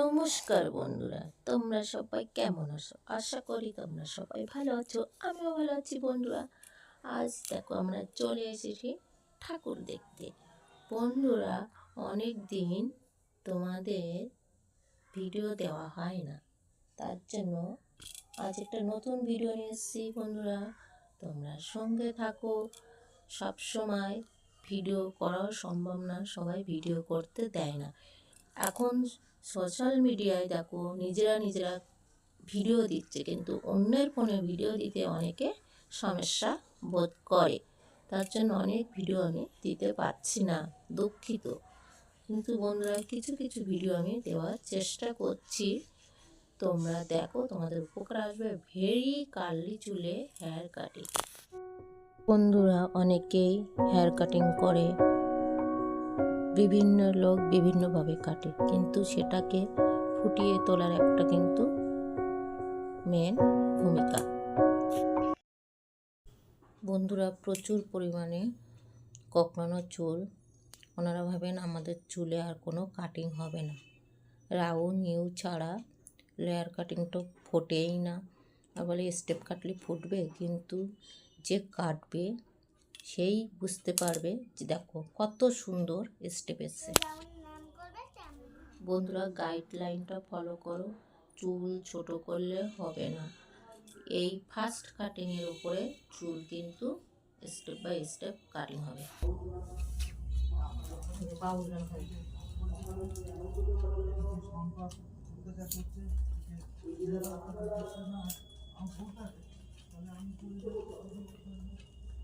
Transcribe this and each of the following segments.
নমস্কার বন্ধুরা, তোমরা সবাই কেমন আছো? আশা করি তোমরা সবাই ভালো আছো, আমিও ভালো আছি বন্ধুরা। আজ দেখো আমরা চলে এসেছি ঠাকুর দেখতে। বন্ধুরা অনেক দিন তোমাদের ভিডিও দেওয়া হয় না, তার জন্য আজ একটা নতুন ভিডিও নিয়ে এসেছি বন্ধুরা। তোমরা সঙ্গে থাকো, সব সময় ভিডিও করাও সম্ভব না, সবাই ভিডিও করতে দেয় না। এখন সোশ্যাল মিডিয়ায় দেখো, নিজেরা নিজেরা ভিডিও দিচ্ছে, কিন্তু অন্যের ফোনে ভিডিও দিতে অনেকে সমস্যা বোধ করে। তার জন্য অনেক ভিডিও আমি দিতে পারছি না, দুঃখিত। কিন্তু বন্ধুরা, কিছু কিছু ভিডিও আমি দেওয়ার চেষ্টা করছি। তোমরা দেখো, তোমাদের উপকার আসবে ভেরি কার্লি চুলে হেয়ার কাটিং বন্ধুরা, অনেকেই হেয়ার কাটিং করে। বিভিন্ন লোক বিভিন্নভাবে কাটে, কিন্তু সেটাকে ফুটিয়ে তোলার একটা কিন্তু মেন ভূমিকা। বন্ধুরা, প্রচুর পরিমাণে কোঁকড়ানো চুল, ওনারা ভাবেন আমাদের চুলে আর কোনো কাটিং হবে না। রাউ নিউ ছাড়া লেয়ার কাটিং তো ফোটেই না। আর বলে স্টেপ কাটলে ফুটবে, কিন্তু যে কাটবে সেই বুঝতে পারবে যে দেখো কত সুন্দর স্টেপ এসছে। বন্ধুরা গাইডলাইনটা ফলো করো, চুল ছোট করলে হবে না। এই ফার্স্ট কাটিংয়ের উপরে চুল কিন্তু স্টেপ বাই স্টেপ কাটিং হবে।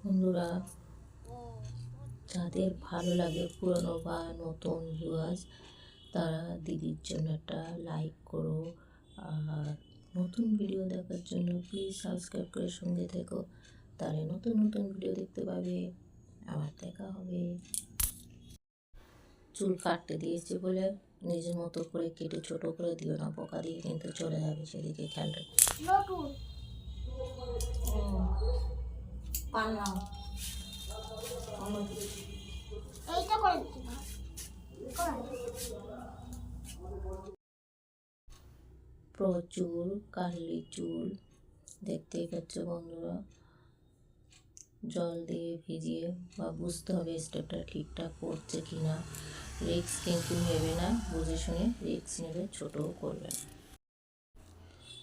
বন্ধুরা, যাদের ভালো লাগে পুরনো বা নতুন ভিউয়ার্স তারা দিদির জন্য একটা লাইক করো। আর নতুন ভিডিও দেখার জন্য প্লিজ সাবস্ক্রাইব করে সঙ্গে থেকো। তাহলে নতুন নতুন ভিডিও দেখতে পাবে। আবার দেখা হবে। চুল কাটতে দিয়েছি বলে নিজের মতো করে কেটে ছোট করে দিও না, পোকা দিয়ে কিন্তু চলে যাবে সেদিকে খেয়াল রেখো। নতুন এইটা করে প্রচুর কার্লি চুল। দেখতেই পাচ্ছ বন্ধুরা জল দিয়ে ভিজিয়ে বা বুঝতে হবে স্টেপটা ঠিকঠাক করছে কি না রিক্স কিন্তু নেবে না বুঝে শুনে রিক্স নেবে ছোটও করবে না।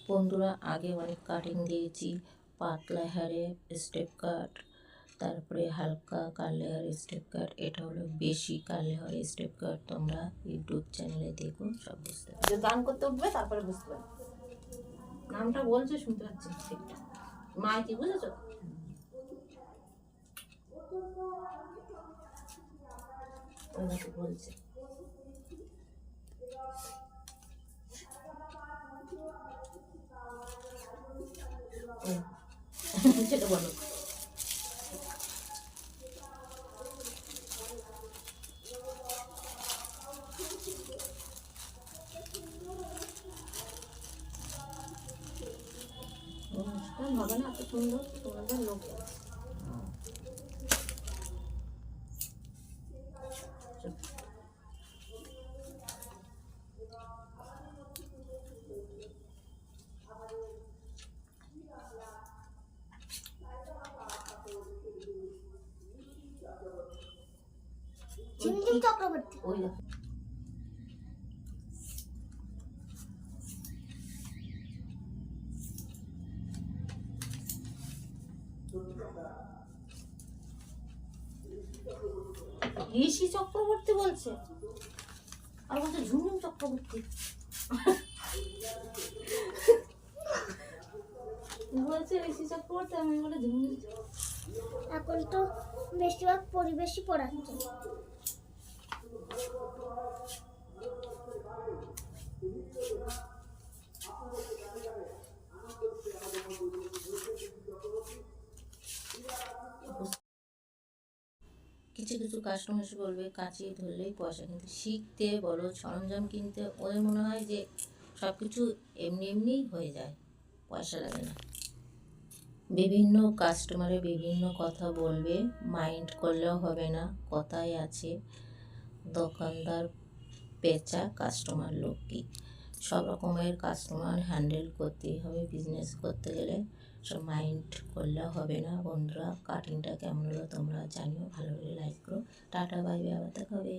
বন্ধুরা আগে অনেক কাটিং দিয়েছি পাতলা হারে স্টেপ কাট তারপরে হালকা কালে হার স্টেপ কাট এটা হলো বেশি কালে হার স্টেপ কাট তোমরা ইউটিউব চ্যানেলে দেখো সব বুঝতে পারবে। গান করতে উঠবে, তারপরে বুঝতে পারবে। নামটা বলছে, শুনতে পাচ্ছি ঠিকঠাক মাইতি বুঝেছ? বলছে। সেটা বলো। হবে না এত সুন্দর তোমাদের লোক আছে। ঝিমঝিম চক্রবর্তী ওই ঋষি চক্রবর্তী বলছে, আর বলছে ঝুমঝুম চক্রবর্তী। বলছে ঋষি চক্রবর্তী, আমি বলে চক্রবর্তী। এখন তো বেশিরভাগ পরিবেশই পড়াচ্ছে কিছু কিছু কাস্টমার্স বলবে, কাঁচিয়ে ধরলেই পয়সা কিন্তু শিখতে বলো, সরঞ্জাম কিনতে, ওদের মনে হয় যে সব কিছু এমনি এমনিই হয়ে যায়, পয়সা লাগে না। বিভিন্ন কাস্টমারে বিভিন্ন কথা বলবে মাইন্ড করলেও হবে না, কথাই আছে। দোকানদার, পেঁচা কাস্টমার লক্ষ্মী। সব রকমের কাস্টমার হ্যান্ডেল করতেই হবে বিজনেস করতে গেলে। সব মাইন্ড করলে হবে না। বন্ধুরা কাটিংটা কেমন হলো তোমরা জানিও। ভালো হলে লাইক করো। টাটা বাই আবার দেখা হবে